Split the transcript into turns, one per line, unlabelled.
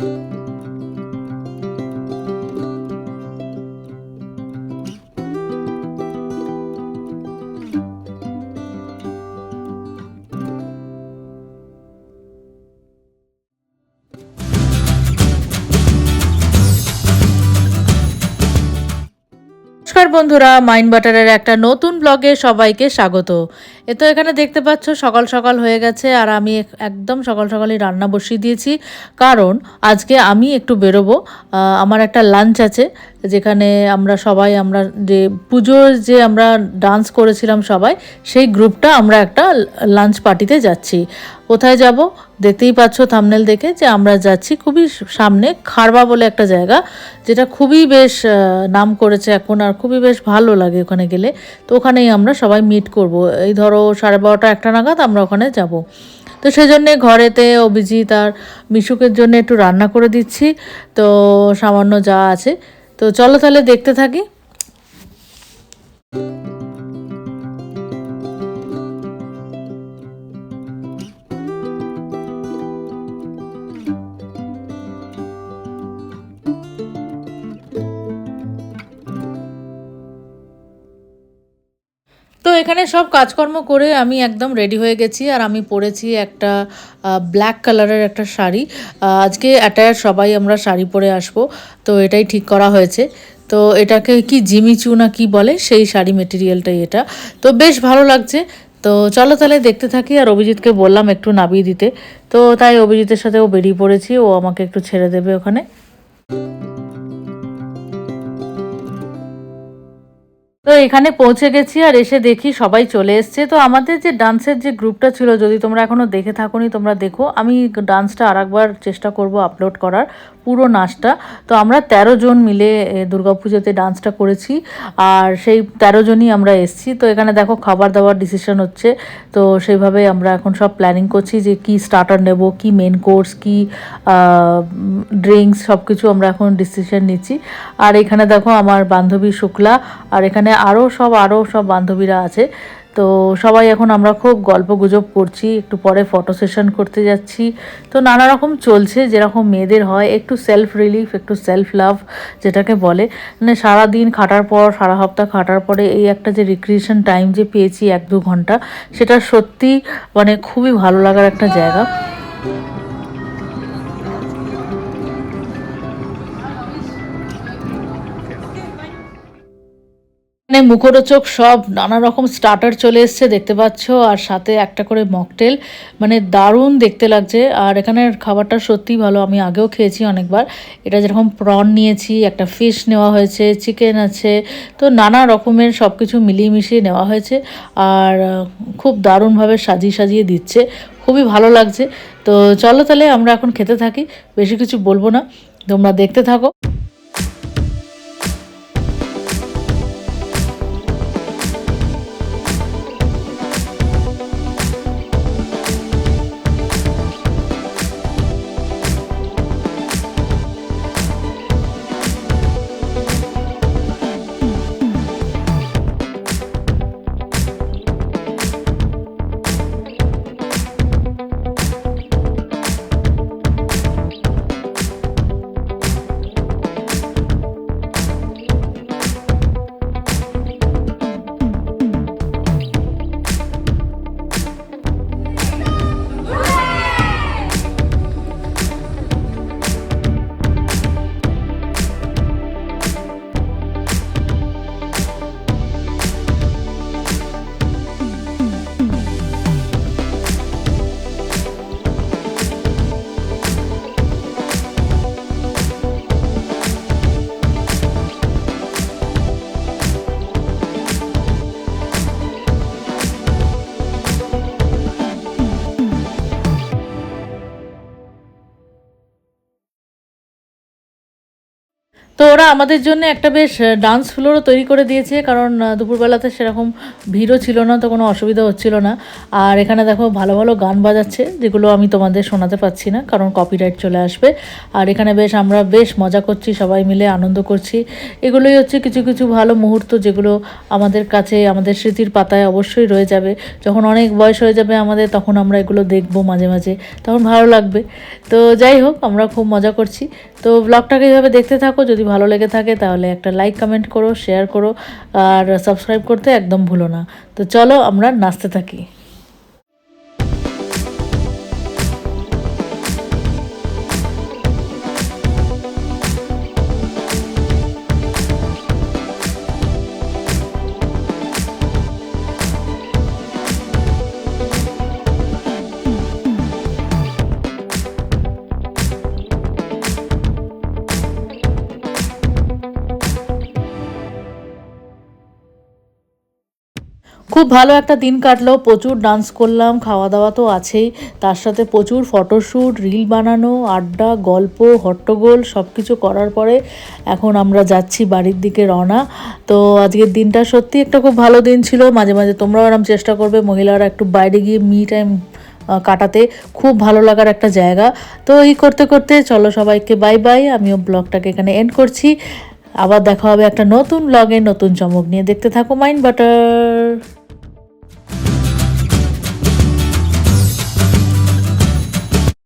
Thank you. নমস্কার বন্ধুরা, mine বাটারের একটা নতুন ব্লগে সবাইকে স্বাগত। এ তো এখানে দেখতে পাচ্ছ, সকাল সকাল হয়ে গেছে আর আমি এক- একদম সকাল সকালই রান্না বসিয়ে দিয়েছি। কারণ আজকে আমি একটু বেরোবো আমার একটা লাঞ্চ আছে। যেখানে আমরা সবাই, আমরা যে পুজোর যে আমরা ডান্স করেছিলাম সবাই, সেই গ্রুপটা আমরা একটা লাঞ্চ পার্টিতে যাচ্ছি। কোথায় যাব? দেখতেই পাচ্ছ থামনেল দেখে যে আমরা যাচ্ছি খুবই সামনে খারবা বলে একটা জায়গা, যেটা খুবই বেশ নাম করেছে এখন আর খুবই বেশ ভালো লাগে ওখানে গেলে। তো ওখানেই আমরা সবাই মিট করব। এই ধরো সাড়ে বারোটা একটা নাগাদ আমরা ওখানে যাব। তো সেই জন্যে ঘরেতে অভিজিৎ আর মিশুকের জন্য একটু রান্না করে দিচ্ছি। তো সামান্য যা আছে তো চলো তাহলে দেখতে থাকি। তো এখানে সব কাজকর্ম করে আমি একদম রেডি হয়ে গেছি আর আমি পরেছি একটা ব্ল্যাক কালারের একটা শাড়ি। আজকে অ্যাটায়ার সবাই আমরা শাড়ি পরে আসব, তো এটাই ঠিক করা হয়েছে। তো এটাকে কি জিমিচু না কি বলে, সেই শাড়ি মেটেরিয়ালটাই এটা। তো বেশ ভালো লাগছে। তো চলো তাহলে দেখতে থাকি আর অভিজিৎকে বললাম একটু নামিয়ে দিতে। তো তাই অভিজিতের সাথে ও বেরিয়ে পড়েছি, ও আমাকে একটু ছেড়ে দেবে ওখানে। তো এখানে পৌঁছে গেছি আর এসে দেখি সবাই চলে এসছে। তো আমাদের যে ডান্সের যে গ্রুপটা ছিল, যদি তোমরা এখনও দেখে থাকোনি, তোমরা দেখো। আমি ডান্সটা আর চেষ্টা করব আপলোড করার। পুরো নাচটা। তো আমরা তেরো জন মিলে এ, দুর্গাপুজোতে ডান্সটা করেছি। আর সেই তেরো জনই আমরা এসছি। তো এখানে দেখো খাবার দাবার ডিসিশন হচ্ছে। তো সেইভাবে আমরা এখন সব প্ল্যানিং করছি যে কি স্টার্টার নেব কি মেন কোর্স কি ড্রিঙ্কস সব কিছু আমরা এখন ডিসিশন নিচ্ছি। আর এখানে দেখো আমার বান্ধবী শুক্লা। আর এখানে আরও সব আরও সব বান্ধবীরা আছে। তো সবাই এখন আমরা খুব গল্প গুজব করছি, একটু পরে ফটো সেশন করতে যাচ্ছি। তো নানা রকম চলছে, যেরকম মেয়েদের হয়, একটু সেলফ রিলিফ একটু সেলফ লাভ যেটাকে বলে। মানে সারা দিন খাটার পর, সারা সপ্তাহ খাটার পরে এই একটা যে রিক্রিয়েশন টাইম যে পেয়েছি এক দু ঘণ্টা, সেটা সত্যি মানে খুবই ভালো লাগার একটা জায়গা। এখানে মুখরোচক সব নানা রকম স্টার্টার চলে এসছে, দেখতে পাচ্ছ। আর সাথে একটা করে মকটেল মানে দারুণ দেখতে লাগছে। আর এখানের খাবারটা সত্যিই ভালো, আমি আগেও খেয়েছি অনেকবার। এটা যেরকম প্রন নিয়েছি, একটা ফিশ নেওয়া হয়েছে চিকেন আছে, তো নানা রকমের সব কিছু মিলিয়ে মিশিয়ে নেওয়া হয়েছে। আর খুব দারুণভাবে সাজিয়ে সাজিয়ে দিচ্ছে। খুবই ভালো লাগছে। তো চলো তাহলে আমরা এখন খেতে থাকি, বেশি কিছু বলব না। তোমরা দেখতে থাকো। তো ওরা আমাদের জন্য একটা বেশ ডান্স ফ্লোরও তৈরি করে দিয়েছে, কারণ দুপুরবেলাতে সেরকম ভিড়ও ছিল না, তো কোনো অসুবিধা হচ্ছিল না। আর এখানে দেখো ভালো ভালো গান বাজাচ্ছে, যেগুলো আমি তোমাদের শোনাতে পাচ্ছি না, কারণ কপিরাইট চলে আসবে। আর এখানে বেশ, আমরা বেশ মজা করছি, সবাই মিলে আনন্দ করছি। এগুলোই হচ্ছে কিছু কিছু ভালো মুহূর্ত, যেগুলো আমাদের কাছে, আমাদের স্মৃতির পাতায় অবশ্যই রয়ে যাবে। যখন অনেক বয়স হয়ে যাবে আমাদের, তখন আমরা এগুলো দেখব মাঝে মাঝে, তখন ভালো লাগবে। তো যাই হোক, আমরা খুব মজা করছি। তো ব্লগটাকে এইভাবে দেখতে থাকো, যদি ভালো লেগে থাকে তাহলে একটা লাইক কমেন্ট করো শেয়ার করো, আর সাবস্ক্রাইব করতে একদম ভুলো না। তো চলো আমরা নাচতে থাকি। খুব ভালো একটা দিন কাটলো। প্রচুর ডান্স করলাম খাওয়া দাওয়া তো আছেই। তার সাথে প্রচুর ফটোশ্যুট রিল বানানো, আড্ডা, গল্প, হট্টগোল সব কিছু করার পরে এখন আমরা যাচ্ছি বাড়ির দিকে রওনা। তো আজকের দিনটা সত্যি একটা খুব ভালো দিন ছিল। মাঝে মাঝে তোমরাও এরম চেষ্টা করবে মহিলারা একটু বাইরে গিয়ে মি টাইম কাটাতে। খুব ভালো লাগার একটা জায়গা। তো এই করতে করতে চলো সবাইকে বাই বাই আমিও ব্লগটাকে এখানে এন্ড করছি। আবার দেখা হবে একটা নতুন ব্লগে নতুন চমক নিয়ে। দেখতে থাকো মাইন্ড বাটার